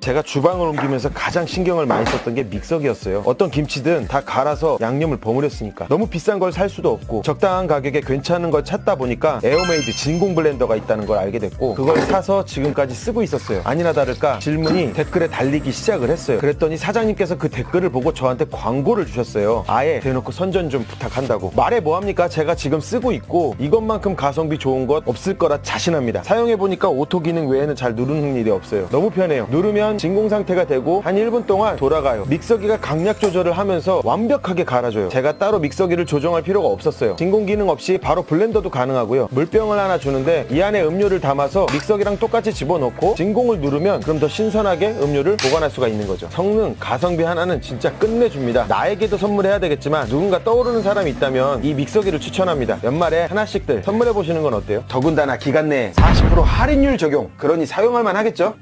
제가 주방을 옮기면서 가장 신경을 많이 썼던 게 믹서기였어요. 어떤 김치든 다 갈아서 양념을 버무렸으니까 너무 비싼 걸 살 수도 없고 적당한 가격에 괜찮은 걸 찾다 보니까 에어메이드 진공 블렌더가 있다는 걸 알게 됐고 그걸 사서 지금까지 쓰고 있었어요. 아니나 다를까 질문이 댓글에 달리기 시작을 했어요. 그랬더니 사장님께서 그 댓글을 보고 저한테 광고를 주셨어요. 아예 대놓고 선전 좀 부탁한다고. 말해 뭐합니까? 제가 지금 쓰고 있고 이것만큼 가성비 좋은 것 없을 거라 자신합니다. 사용해 보니까 오토 기능 외에는 잘 누르는 일이 없어요. 너무 편해요. 누르면 진공 상태가 되고 한 1분 동안 돌아가요. 믹서기가 강약 조절을 하면서 완벽하게 갈아줘요. 제가 따로 믹서기를 조정할 필요가 없었어요. 진공 기능 없이 바로 블렌더도 가능하고요. 물병을 하나 주는데 이 안에 음료를 담아서 믹서기랑 똑같이 집어넣고 진공을 누르면 그럼 더 신선하게 음료를 보관할 수가 있는 거죠. 성능, 가성비 하나는 진짜 끝내줍니다. 나에게도 선물해야 되겠지만 누군가 떠오르는 사람이 있다면 이 믹서기를 추천합니다. 연말에 하나씩들 선물해 보시는 건 어때요? 더군다나 기간 내에 40% 할인율 적용. 그러니 사용할 만 하겠죠?